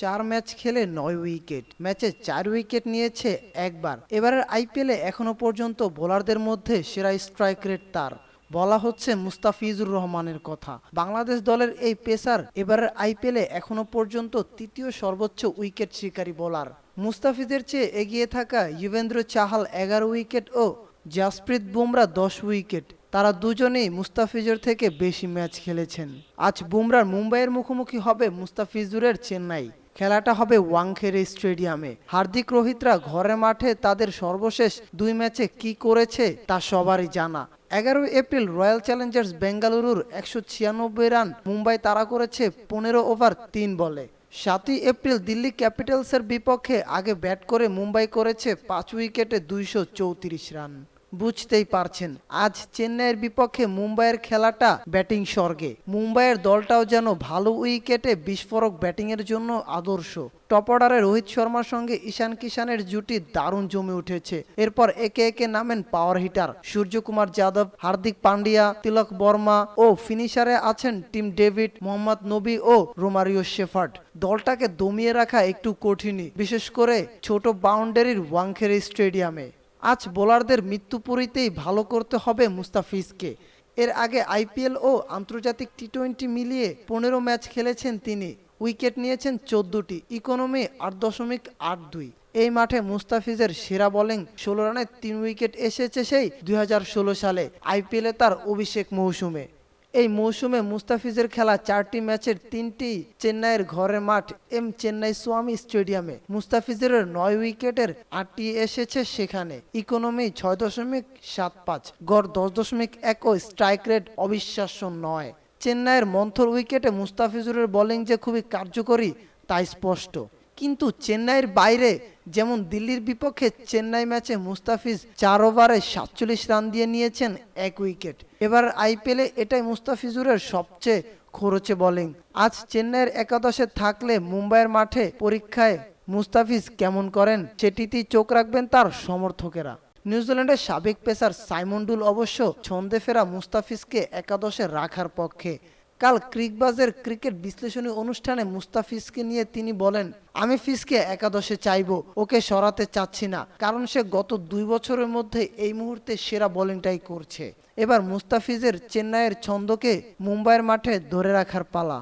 চার ম্যাচ খেলে নয় উইকেট। ম্যাচে চার উইকেট নিয়েছে একবার। এবারের আইপিএলে এখনও পর্যন্ত বোলারদের মধ্যে সেরা স্ট্রাইক রেট তার। বলা হচ্ছে মুস্তাফিজুর রহমানের কথা। বাংলাদেশ দলের এই পেসার এবারের আইপিএলে এখনও পর্যন্ত তৃতীয় সর্বোচ্চ উইকেট শিকারী বোলার। মুস্তাফিজের চেয়ে এগিয়ে থাকা যুবেন্দ্র চাহাল এগারো উইকেট ও জাসপ্রীত বুমরা দশ উইকেট। তারা দুজনেই মুস্তাফিজুর থেকে বেশি ম্যাচ খেলেছেন। আজ বুমরার মুম্বাইয়ের মুখোমুখি হবে মুস্তাফিজুরের চেন্নাই। খেলাটা হবে ওয়াংখেড়ে স্টেডিয়ামে। হার্দিক রোহিতরা ঘরের মাঠে তাদের সর্বশেষ দুই ম্যাচে কি করেছে তা সবারই জানা। এগারোই এপ্রিল রয়্যাল চ্যালেঞ্জার্স বেঙ্গালুরুর একশো ছিয়ানব্বই রান মুম্বাই তাড়া করেছে পনেরো ওভার তিন বলে। সাতই এপ্রিল দিল্লি ক্যাপিটালসের বিপক্ষে আগে ব্যাট করে মুম্বাই করেছে পাঁচ উইকেটে দুইশো চৌত্রিশ রান। বুঝতেই পারছেন। আজ চেন্নাইয়ের বিপক্ষে মুম্বাইয়ের খেলাটা ব্যাটিং স্বর্গে। মুম্বাইয়ের দলটাও যেন ভালো উইকেটে বিস্ফোরক ব্যাটিংয়ের জন্য আদর্শ। টপ অর্ডারে রোহিত শর্মার সঙ্গে ঈশান কিষানের জুটি দারুণ জমে উঠেছে। এরপর একে একে নামেন পাওয়ার হিটার সূর্যকুমার যাদব, হার্দিক পান্ডিয়া, তিলক বর্মা ও ফিনিশারে আছেন টিম ডেভিড, মোহাম্মদ নবী ও রোমারিও শেফার্ড। দলটাকে দমিয়ে রাখা একটু কঠিনই, বিশেষ করে ছোট বাউন্ডারির ওয়াংখেরি স্টেডিয়ামে। আজ বোলারদের মৃত্যু পরিতেই ভালো করতে হবে মুস্তাফিজকে। এর আগে আইপিএল ও আন্তর্জাতিক টি টোয়েন্টি মিলিয়ে পনেরো ম্যাচ খেলেছেন তিনি। উইকেট নিয়েছেন চোদ্দটি, ইকোনমি আট দশমিক আট দুই। এই মাঠে মুস্তাফিজের সেরা বোলিং ষোলো রানে তিন উইকেট এসেছে সেই দুই হাজার ষোলো সালে। আইপিএলে তার অভিষেক মৌসুমে। এই মৌসুমে মুস্তাফিজের খেলা চারটি ম্যাচের তিনটি চেন্নাইয়ের ঘরের মাঠ এম চেন্নাই সোয়ামী স্টেডিয়ামে। মুস্তাফিজের নয় উইকেটের আটটি এসেছে সেখানে। ইকোনমি ছয় দশমিক সাত পাঁচ, গড় দশ দশমিক এক ও স্ট্রাইক রেট অবিশ্বাস্য নয়। চেন্নাইয়ের মন্থর উইকেটে মুস্তাফিজুরের বোলিং যে খুবই কার্যকরী, তাই স্পষ্ট। কিন্তু চেন্নাইয়ের বাইরে, যেমন দিল্লির বিপক্ষে চেন্নাই ম্যাচে মুস্তাফিজ চার ওভারে সাতচল্লিশ রান দিয়ে নিয়েছেন এক উইকেট। এবার আইপিএলে এটাই মুস্তাফিজুরের সবচেয়ে খরচে বোলিং আজ চেন্নাইয়ের একাদশে থাকলে মুম্বাইয়ের মাঠে পরীক্ষায় মুস্তাফিজ কেমন করেন সেটিতেই চোখ রাখবেন তার সমর্থকেরা। নিউজিল্যান্ডের সাবেক পেসার সাইমন্ডুল অবশ্য ছন্দে ফেরা মুস্তাফিজকে একাদশে রাখার পক্ষে। কাল ক্রিকবাজের ক্রিকেট বিশ্লেষণী অনুষ্ঠানে মুস্তাফিজকে নিয়ে তিনি বলেন, আমি ফিজকে একাদশে চাইব, ওকে সরাতে চাচ্ছি না, কারণ সে গত দুই বছরের মধ্যে এই মুহূর্তে সেরা বোলিংটাই করছে। এবার মুস্তাফিজের চেন্নাইয়ের ছন্দকে মুম্বাইয়ের মাঠে ধরে রাখার পালা।